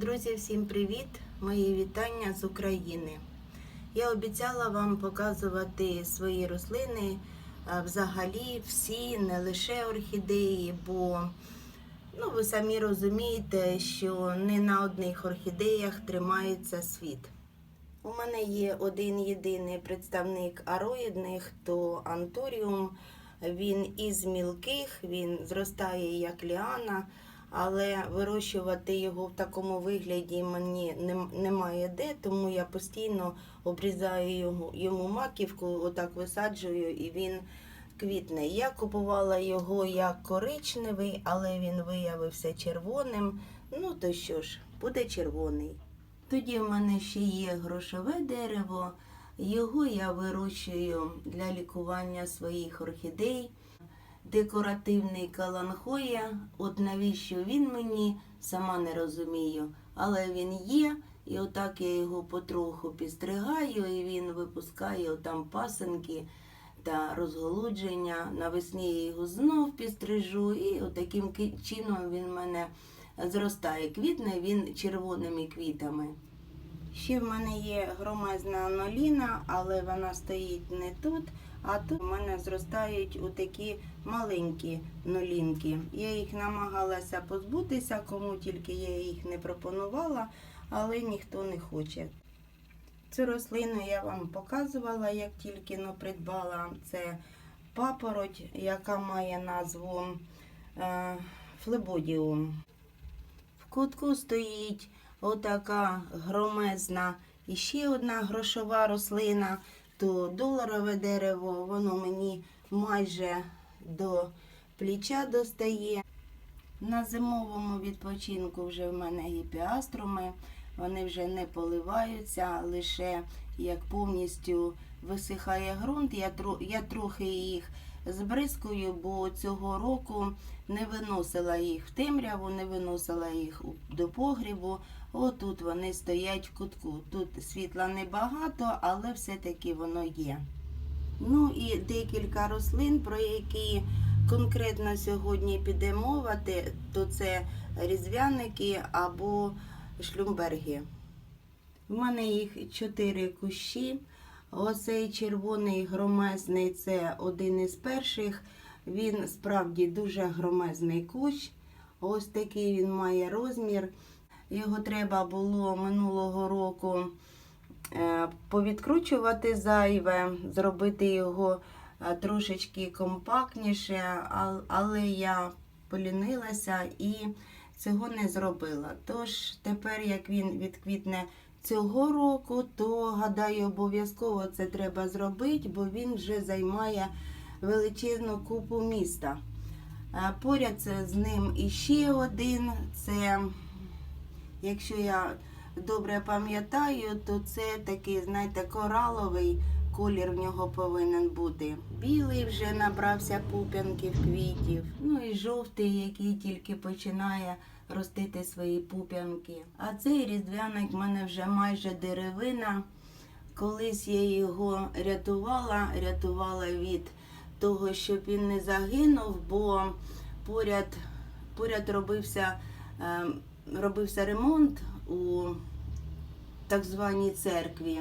Друзі, всім привіт! Мої вітання з України. Я обіцяла вам показувати свої рослини взагалі всі, не лише орхідеї, бо ну, ви самі розумієте, що не на одних орхідеях тримається світ. У мене є один єдиний представник ароїдних, то антуріум. Він із мілких, він зростає як ліана, але вирощувати його в такому вигляді мені нем- немає де, тому я постійно обрізаю його, йому маківку, отак висаджую і він квітне. Я купувала його як коричневий, але він виявився червоним. Ну то що ж, буде червоний. Тоді в мене ще є грошове дерево. Його я вирощую для лікування своїх орхідей. Декоративний каланхоя, от навіщо він мені, сама не розумію. Але він є, і отак я його потроху підстригаю, і він випускає там пасенки та розголудження. Навесні я його знов підстрижу, і отаким чином він в мене зростає. Квітне він червоними квітами. Ще в мене є громезна аноліна, але вона стоїть не тут, а тут у мене зростають отакі маленькі нолінки. Я їх намагалася позбутися, кому тільки я їх не пропонувала, але ніхто не хоче. Цю рослину я вам показувала, як тільки но придбала. Це папороть, яка має назву е, флебодіум. В кутку стоїть отака громезна і ще одна грошова рослина, то доларове дерево, воно мені майже до плеча достає. На зимовому відпочинку вже в мене гіпіаструми, вони вже не поливаються, лише як повністю висихає ґрунт, я, я трохи їх збризкую, бо цього року не виносила їх в темряву, не виносила їх до погрібу. Отут вони стоять в кутку. Тут світла небагато, але все-таки воно є. Ну і декілька рослин, про які конкретно сьогодні піде мова, то це різвяники або шлюмберги. У мене їх чотири кущі. Оцей червоний громезний це один із перших. Він справді дуже громезний кущ. Ось такий він має розмір. Його треба було минулого року е, повідкручувати зайве, зробити його е, трошечки компактніше, але я полінилася і цього не зробила. Тож тепер, як він відквітне цього року, то гадаю, обов'язково це треба зробити, бо він вже займає величезну купу міста. Е, Поряд з ним іще один. Це, якщо я добре пам'ятаю, то це такий, знаєте, кораловий колір в нього повинен бути. Білий вже набрався пуп'янків, квітів. Ну і жовтий, який тільки починає ростити свої пуп'янки. А цей різдвяник в мене вже майже деревина. Колись я його рятувала, рятувала від того, щоб він не загинув, бо поряд, поряд робився, е, робився ремонт у так званій церкві,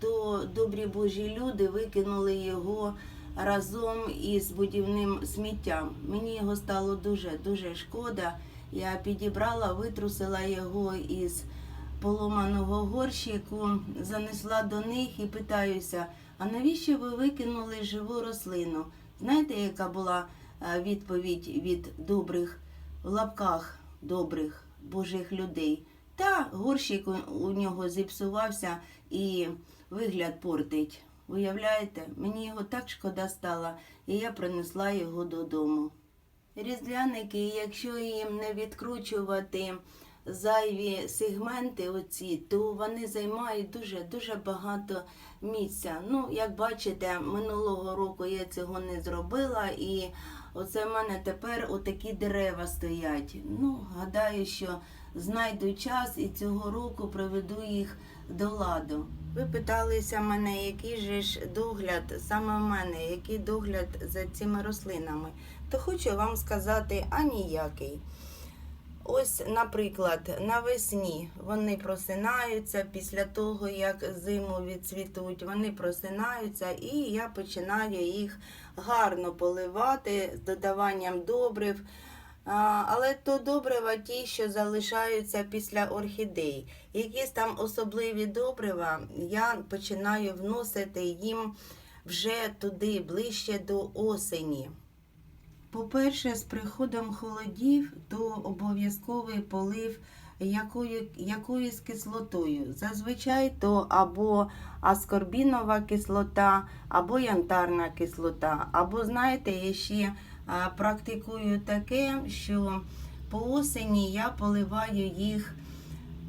то добрі божі люди викинули його разом із будівним сміттям. Мені його стало дуже дуже шкода. Я підібрала, витрусила його із поломаного горщику, занесла до них і питаюся, а навіщо ви викинули живу рослину? Знаєте, яка була е, відповідь від добрих в лапках добрих божих людей? Та горщик у- нього зіпсувався і вигляд портить. Уявляєте, мені його так шкода стало, і я принесла його додому. Різдвяники, якщо їм не відкручувати зайві сегменти, оці, то вони займають дуже дуже багато місця. Ну, як бачите, минулого року я цього не зробила, і оце в мене тепер отакі дерева стоять. Ну, гадаю, що знайду час і цього року приведу їх до ладу. Ви питалися мене, який же ж догляд саме в мене, який догляд за цими рослинами. То хочу вам сказати, а ніякий. Ось, наприклад, навесні вони просинаються після того, як зиму відцвітуть, вони просинаються, і я починаю їх гарно поливати з додаванням добрив. Але то добрива ті, що залишаються після орхідей. Якісь там особливі добрива я починаю вносити їм вже туди, ближче до осені. По-перше, з приходом холодів, то обов'язковий полив якою, якоюсь кислотою. Зазвичай то або аскорбінова кислота, або янтарна кислота. Або, знаєте, я ще а, практикую таке, що по осені я поливаю їх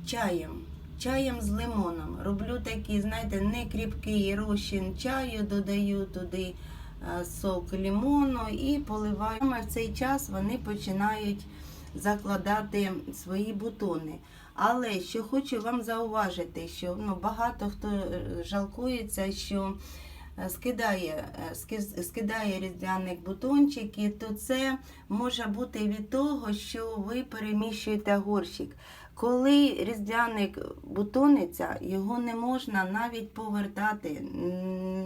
чаєм. Чаєм з лимоном. Роблю такий, знаєте, не кріпкий розчин чаю, додаю туди е, сок лимону і поливаю. В цей час вони починають закладати свої бутони. Але що хочу вам зауважити, що ну, багато хто е, жалкується, що е, скидає, е, скидає різдвяник бутончики, то це може бути від того, що ви переміщуєте горщик. Коли різдвяник бутониться, його не можна навіть повертати,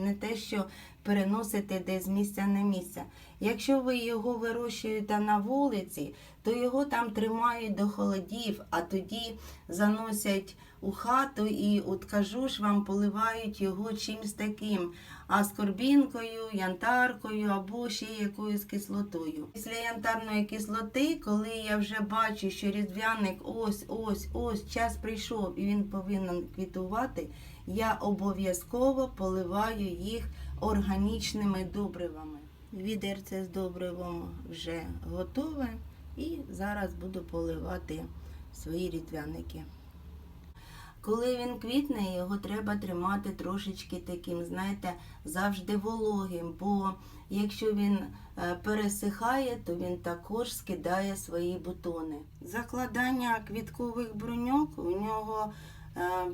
не те, що переносити десь з місця на місце. Якщо ви його вирощуєте на вулиці, то його там тримають до холодів, а тоді заносять у хату і, от кажу ж вам, поливають його чимось таким, аскорбінкою, янтаркою або ще якоюсь кислотою. Після янтарної кислоти, коли я вже бачу, що різдвяник ось, ось, ось час прийшов і він повинен квітувати, я обов'язково поливаю їх органічними добривами. Відерце з добривом вже готове. І зараз буду поливати свої різдвяники. Коли він квітне, його треба тримати трошечки таким, знаєте, завжди вологим, бо якщо він е, пересихає, то він також скидає свої бутони. Закладання квіткових бруньок у нього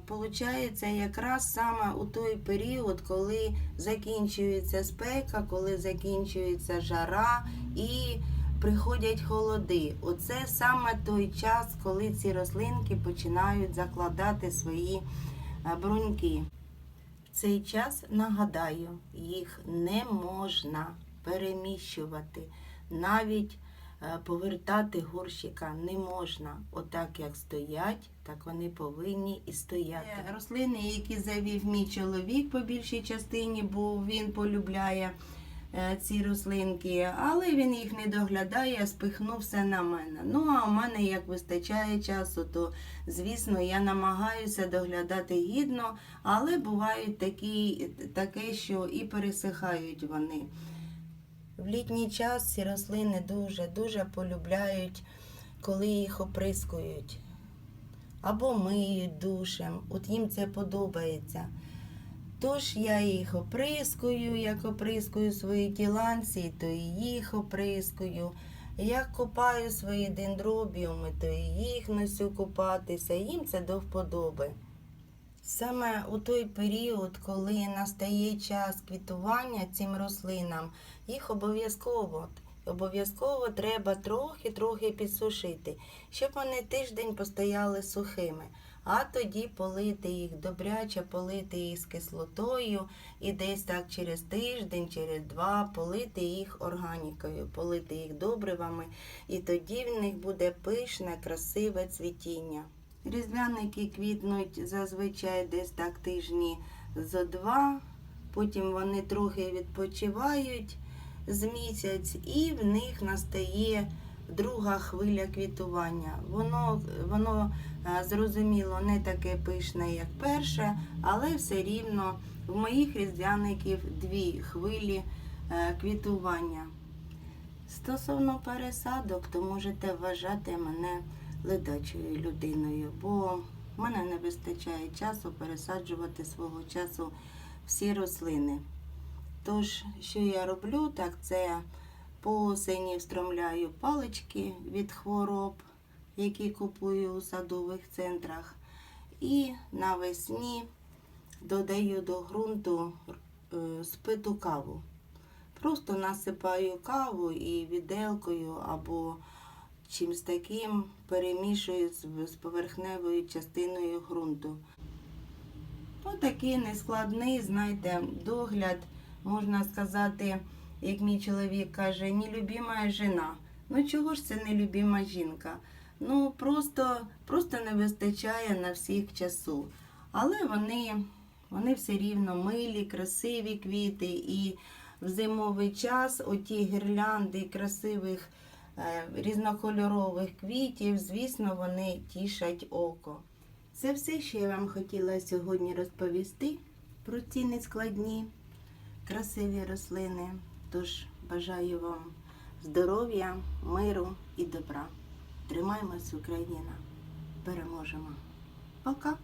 виходить якраз саме у той період, коли закінчується спека, коли закінчується жара і приходять холоди. Оце саме той час, коли ці рослинки починають закладати свої е, бруньки. В цей час нагадаю, їх не можна переміщувати, навіть е, повертати горщика не можна. Отак як стоять, так вони повинні і стояти. Рослини, які завів мій чоловік по більшій частині, бо він полюбляє е, ці рослинки, але він їх не доглядає, спихнув все на мене. Ну а у мене як вистачає часу, то звісно я намагаюся доглядати гідно, але бувають такі, таке, що і пересихають вони. В літній час ці рослини дуже-дуже полюбляють, коли їх оприскують або миють душем. От їм це подобається. Тож я їх оприскую, як оприскую свої діланці, то і їх оприскую. Як купаю свої дендробіуми, то і їх носю купатися. Їм це до вподоби. Саме у той період, коли настає час квітування цим рослинам, їх обов'язково обов'язково треба трохи-трохи підсушити, щоб вони тиждень постояли сухими. А тоді полити їх добряче, полити їх з кислотою і десь так через тиждень, через два полити їх органікою, полити їх добривами, і тоді в них буде пишне, красиве цвітіння. Різдвяники квітнуть зазвичай десь так тижні зо два, потім вони трохи відпочивають з місяць, і в них настає друга хвиля квітування. Воно, воно е, зрозуміло не таке пишне, як перше, але все рівно в моїх різдвяників дві хвилі е, квітування. Стосовно пересадок, то можете вважати мене ледачою людиною, бо в мене не вистачає часу пересаджувати свого часу всі рослини. Тож, що я роблю, так це по осені встромляю палички від хвороб, які купую у садових центрах. І навесні додаю до ґрунту е, спиту каву. Просто насипаю каву і віделкою або чимсь таким перемішую з, поверхневою частиною ґрунту. Отакий нескладний, знаєте, догляд, можна сказати, як мій чоловік каже, нелюбима жена. Ну чого ж це нелюбима жінка? Ну просто, просто не вистачає на всіх часу. Але вони, вони все рівно милі, красиві квіти. І в зимовий час оті гірлянди красивих різнокольорових квітів, звісно, вони тішать око. Це все, що я вам хотіла сьогодні розповісти про ці нескладні, красиві рослини. Тож бажаю вам здоров'я, миру і добра. Тримаймось, Україна! Переможемо! Пока!